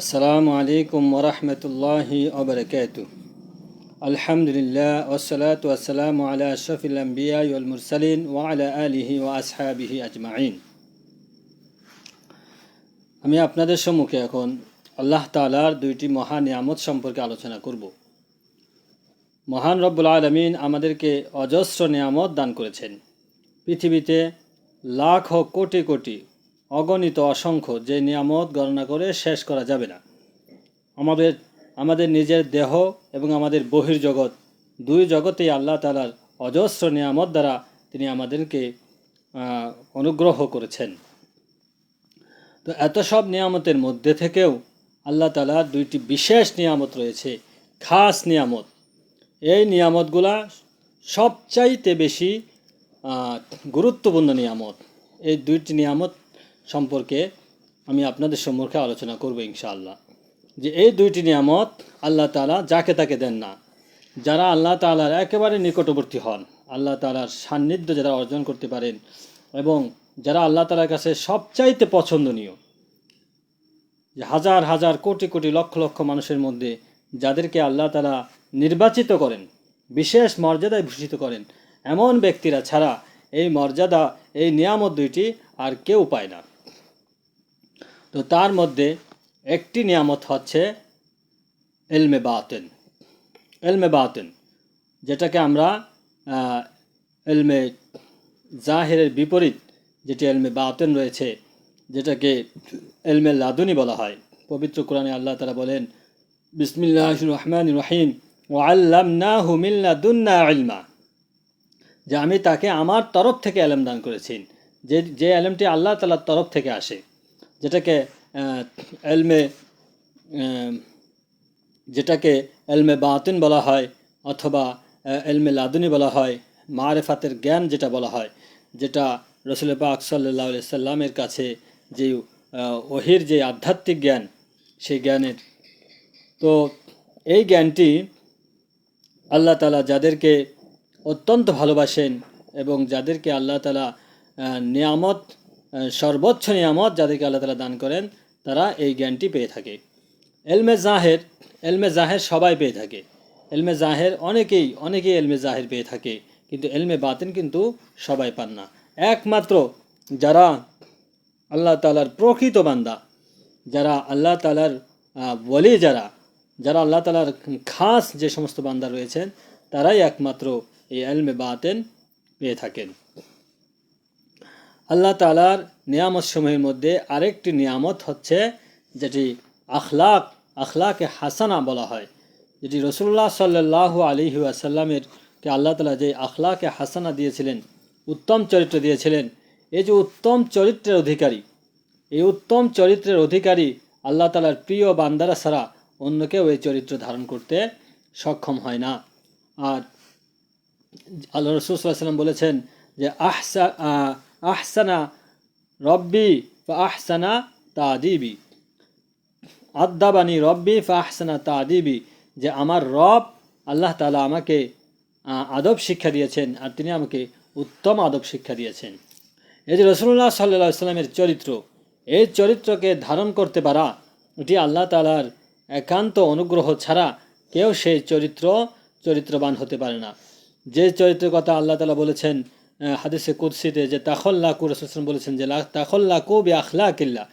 আসসালামু আলাইকুম ওরহমতুল্লাহি ওবরকাত আলহামদুলিল্লাহ ওসলাত ওয়াসালাম আলা আশরফিল ওয়া আলা আলিহি ওয়া আসহাবিহি আজমাইন। আমি আপনাদের সম্মুখে এখন আল্লাহ তালার দুইটি মহান নিয়ামত সম্পর্কে আলোচনা করব। মহান রব্বুল আলমিন আমাদেরকে অজস্র নিয়ামত দান করেছেন। পৃথিবীতে লাখ কোটি কোটি অগণিত অসংখ্য যে নিয়ামত গণনা করে শেষ করা যাবে না। আমাদের আমাদের নিজের দেহ এবং আমাদের বহির্জগৎ দুই জগতেই আল্লাহ তালার অজস্র নিয়ামত দ্বারা তিনি আমাদেরকে অনুগ্রহ করেছেন। তো এত সব নিয়ামতের মধ্যে থেকেও আল্লাহ তালার দুইটি বিশেষ নিয়ামত রয়েছে, খাস নিয়ামত। এই নিয়ামতগুলা সবচাইতে বেশি গুরুত্বপূর্ণ নিয়ামত। এই দুইটি নিয়ামত সম্পর্কে আমি আপনাদের সম্মুখে আলোচনা করব ইনশাআল্লাহ। যে এই দুইটি নিয়ামত আল্লাহ তালা যাকে তাকে দেন না, যারা আল্লাহ তালার একেবারে নিকটবর্তী হন, আল্লাহ তালার সান্নিধ্য যারা অর্জন করতে পারেন এবং যারা আল্লাহ তালার কাছে সবচাইতে পছন্দনীয়, যে হাজার হাজার কোটি কোটি লক্ষ লক্ষ মানুষের মধ্যে যাদেরকে আল্লাহ তালা নির্বাচিত করেন, বিশেষ মর্যাদায় ভূষিত করেন, এমন ব্যক্তিরা ছাড়া এই মর্যাদা, এই নিয়ামত দুইটি আর কেউ পায় না। তো তার মধ্যে একটি নিয়ামত হচ্ছে এলমে বাতেন। এলমে বাতেন, যেটাকে আমরা এলমে জাহেরের বিপরীত যেটি এলমে বাতেন রয়েছে, যেটাকে এলমে লাদুনি বলা হয়। পবিত্র কোরআনে আল্লাহ তারা বলেন বিসমিল্লাহ রহমান রহিম ও আল্লাম না হুমিল্লা দুন্না ইলমা যে আমি তাকে আমার তরফ থেকে এলেম দান করেছি। যে যে এলেমটি আল্লাহ তালার তরফ থেকে আসে। যেটাকে এলমে যেটাকে এলমে বাতিন বলা হয় অথবা এলমে লাদুনি বলা হয়, মারেফাতের জ্ঞান যেটা বলা হয়, যেটা রসুল পাক সাল্লাহ সাল্লামের কাছে যে ওহির যে আধ্যাত্মিক জ্ঞান, সেই জ্ঞানের। তো এই জ্ঞানটি আল্লাহ তালা যাদেরকে অত্যন্ত ভালোবাসেন এবং যাদেরকে আল্লাহ তালা নিয়ামত সর্বোচ্চ নিয়ামত যাদেরকে আল্লাহ তালা দান করেন, তারা এই জ্ঞানটি পেয়ে থাকে। এলমে জাহের এলমে জাহের সবাই পেয়ে থাকে। এলমে জাহের অনেকেই অনেকেই এলমে জাহের পেয়ে থাকে, কিন্তু এলমে বাতিন কিন্তু সবাই পান না। একমাত্র যারা আল্লাহ তালার প্রকৃত বান্দা, যারা আল্লাহ তালার বলি যারা যারা আল্লাহ তালার খাস যে সমস্ত বান্দা রয়েছেন, তারাই একমাত্র এই এলমে বাতেন পেয়ে থাকেন। আল্লাহ তালার নিয়ামত সমূহের মধ্যে আরেকটি নিয়ামত হচ্ছে যেটি আখলাক আখলাকে হাসানা বলা হয়। যেটি রসুল্লাহ সাল্লাহ আলী আসাল্লামের কে আল্লাহ তালা যে আখলাকে হাসানা দিয়েছিলেন উত্তম চরিত্র দিয়েছিলেন এই যে উত্তম চরিত্রের অধিকারী এই উত্তম চরিত্রের অধিকারী আল্লাহ তালার প্রিয় বান্দারা ছাড়া অন্য কেউ এই চরিত্র ধারণ করতে সক্ষম হয় না। আর আল্লাহ রসুল সাল্লাম বলেছেন যে আহসা আহ, আহসানা রব্বি বা আহসানা তাদিবি। আদাবানি রব্বি ফা আহসানা তাদিবি। যে আমার রব আল্লাহ তালা আমাকে আদব শিক্ষা দিয়েছেন আর তিনি আমাকে উত্তম আদব শিক্ষা দিয়েছেন। এই যে রসুল্লাহ সাল্লাহ সাল্লামের চরিত্র, এই চরিত্রকে ধারণ করতে পারা, এটি আল্লাহ তালার একান্ত অনুগ্রহ ছাড়া কেউ সেই চরিত্র, চরিত্রবান হতে পারে না। যে চরিত্রের কথা আল্লাহ তালা বলেছেন হাদিসে কুরসিতে যে তাখল্লা কুরসুলাম বলেছেন যে লা- তাখল্লা কুবি আখলা কিল্লা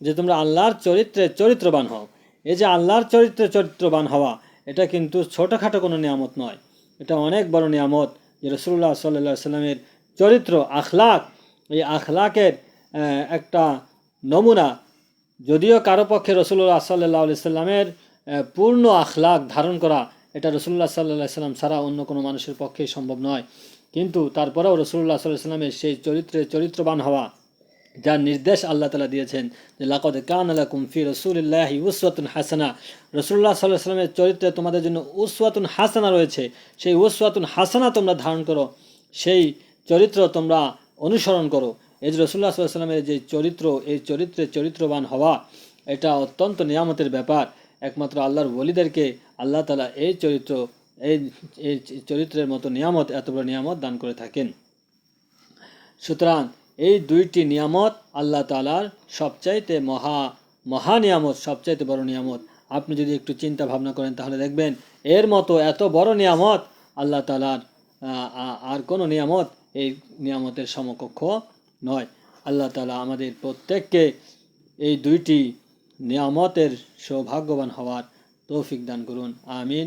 যে তোমরা আল্লাহর চরিত্রে চরিত্রবান হও। এই যে আল্লাহর চরিত্রে চরিত্রবান হওয়া, এটা কিন্তু ছোটোখাটো কোনো নিয়ামত নয়। এটা অনেক বড় নিয়ামত যে রসুল্লাহ সাল্লা সাল্লামের চরিত্র, আখলাক, এই আখলাকের একটা নমুনা, যদিও কারও পক্ষে রসুল্লাহ সাল্লাহ সাল্লামের পূর্ণ আখলাক ধারণ করা এটা রসুল্লাহ সাল্লাহ সাল্লাম ছাড়া অন্য কোনো মানুষের পক্ষেই সম্ভব নয়। কিন্তু তারপরেও রসুল্লাহ সাল্লাহ সাল্লামের সেই চরিত্রে চরিত্রবান হওয়া, যার নির্দেশ আল্লাহ তালা দিয়েছেন যে, লাকদ কান আলাকুম ফি রসুলিল্লাহি উসওয়াতুন হাসানা। রসুল্লাহ সাল্লাহ সাল্লামের চরিত্রে তোমাদের জন্য উসওয়াতুন হাসানা রয়েছে। সেই উসওয়াতুন হাসানা তোমরা ধারণ করো, সেই চরিত্র তোমরা অনুসরণ করো। এই যে রসুল্লাহ সাল্লাহ সাল্লামের যে চরিত্র, এই চরিত্রে চরিত্রবান হওয়া, এটা অত্যন্ত নিয়ামতের ব্যাপার। একমাত্র আল্লাহর বলিদেরকে আল্লাহ তালা এই চরিত্র এই এই চরিত্রের মতো নিয়ামত এত বড় নিয়ামত দান করে থাকেন। সুতরাং এই দুইটি নিয়ামত আল্লাহ তালার সবচাইতে মহা মহা নিয়ামত, সবচাইতে বড় নিয়ামত। আপনি যদি একটু চিন্তা ভাবনা করেন, তাহলে দেখবেন এর মতো এত বড় নিয়ামত আল্লাহ তালার আর কোনো নিয়ামত এই নিয়ামতের সমকক্ষ নয়। আল্লাহ তালা আমাদের প্রত্যেককে এই দুইটি নিয়ামতের সৌভাগ্যবান হওয়ার তৌফিক দান করুন। আমিন।